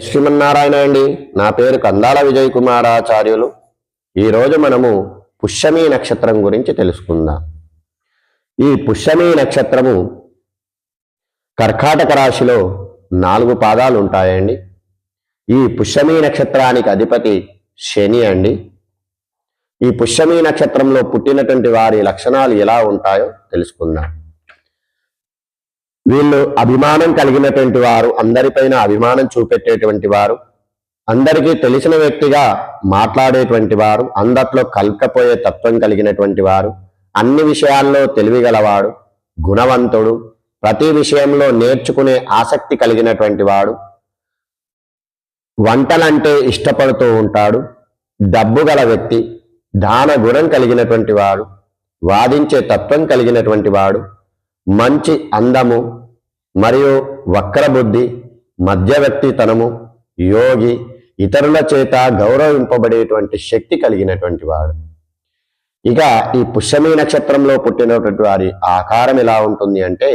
శ్రీమన్నారాయణ అండి. నా పేరు కందాల విజయ్ కుమారాచార్యులు ఈరోజు మనము పుష్యమి నక్షత్రం గురించి తెలుసుకుందాం. ఈ పుష్యమి నక్షత్రము కర్కాటక రాశిలో నాలుగు పాదాలు ఉంటాయండి. ఈ పుష్యమి నక్షత్రానికి అధిపతి శని అండి. ఈ పుష్యమి నక్షత్రంలో పుట్టినటువంటి వారి లక్షణాలు ఎలా ఉంటాయో తెలుసుకుందాం. వీళ్ళు అభిమానం కలిగినటువంటి వారు అందరిపైన అభిమానం చూపెట్టేటువంటి వారు అందరికీ తెలిసిన వ్యక్తిగా మాట్లాడేటువంటి వారు అందట్లో కలకపోయే తత్వం కలిగినటువంటి వారు అన్ని విషయాల్లో తెలివిగలవాడు గుణవంతుడు ప్రతి విషయంలో నేర్చుకునే ఆసక్తి కలిగినటువంటి వాడు వంటలంటే ఇష్టపడుతూ ఉంటాడు డబ్బు గల వ్యక్తి దాన గుణం కలిగినటువంటి వాడు వాదించే తత్వం కలిగినటువంటి వాడు మంచి అందము మరియు వక్రబుద్ధి మధ్యవర్తితనము యోగి ఇతరుల చేత గౌరవింపబడేటువంటి శక్తి కలిగినటువంటి వాడు. ఇక ఈ పుష్యమి నక్షత్రంలో పుట్టినటువంటి వారి ఆకారం ఎలా ఉంటుంది అంటే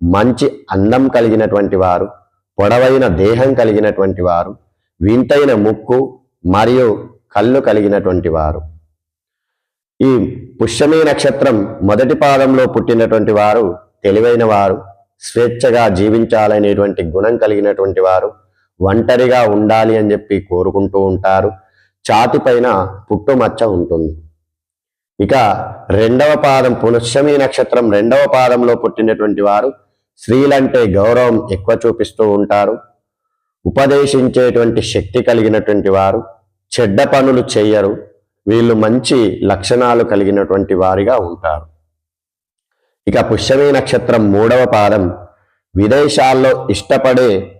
మంచి అందం కలిగినటువంటి వారు పొడవైన దేహం కలిగినటువంటి వారు వింతైన ముక్కు మరియు కళ్ళు కలిగినటువంటి వారు. ఈ పుష్యమి నక్షత్రం మొదటి పాదంలో పుట్టినటువంటి వారు తెలివైన వారు స్వేచ్ఛగా జీవించాలనేటువంటి గుణం కలిగినటువంటి వారు ఒంటరిగా ఉండాలి అని చెప్పి కోరుకుంటూ ఉంటారు. ఛాతి పైన పుట్టుమచ్చ ఉంటుంది. ఇక రెండవ పాదం పుష్యమి నక్షత్రం రెండవ పాదంలో పుట్టినటువంటి వారు స్త్రీలంటే గౌరవం ఎక్కువ చూపిస్తూ ఉంటారు. ఉపదేశించేటువంటి శక్తి కలిగినటువంటి వారు చెడ్డ పనులు చెయ్యరు వీళ్ళు మంచి లక్షణాలు కలిగినటువంటి వారిగా ఉంటారు. ఇక పుష్యమి నక్షత్రం మూడవ పాదం. విదేశాల్లో ఇష్టపడే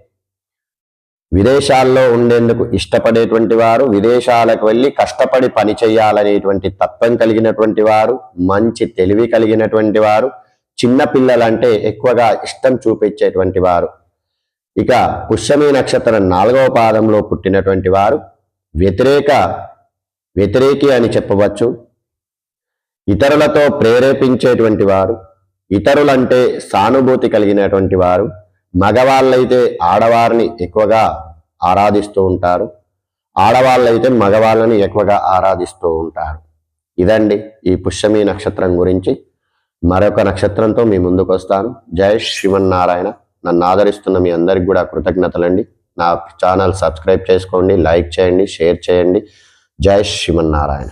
విదేశాల్లో ఉండేందుకు ఇష్టపడేటువంటి వారు విదేశాలకు వెళ్ళి కష్టపడి పని చేయాలనేటువంటి తత్వం కలిగినటువంటి వారు మంచి తెలివి కలిగినటువంటి వారు చిన్న పిల్లలంటే ఎక్కువగా ఇష్టం చూపించేటువంటి వారు. ఇక పుష్యమి నక్షత్రం నాలుగవ పాదంలో పుట్టినటువంటి వారు. వ్యతిరేక వ్యతిరేకి అని చెప్పవచ్చు. ఇతరులతో ప్రేరేపించేటువంటి వారు ఇతరులంటే సానుభూతి కలిగినటువంటి వారు మగవాళ్ళైతే ఆడవారిని ఎక్కువగా ఆరాధిస్తూ ఉంటారు. ఆడవాళ్ళైతే మగవాళ్ళని ఎక్కువగా ఆరాధిస్తూ ఉంటారు. ఇదండి ఈ పుష్యమి నక్షత్రం గురించి. మరొక నక్షత్రంతో మీ ముందుకు వస్తాను. జయ శివన్నారాయణ నన్ను ఆదరిస్తున్న మీ అందరికి కూడా కృతజ్ఞతలండి. నా ఛానల్ సబ్స్క్రైబ్ చేసుకోండి లైక్ చేయండి షేర్ చేయండి. జై శ్రీమన్నారాయణ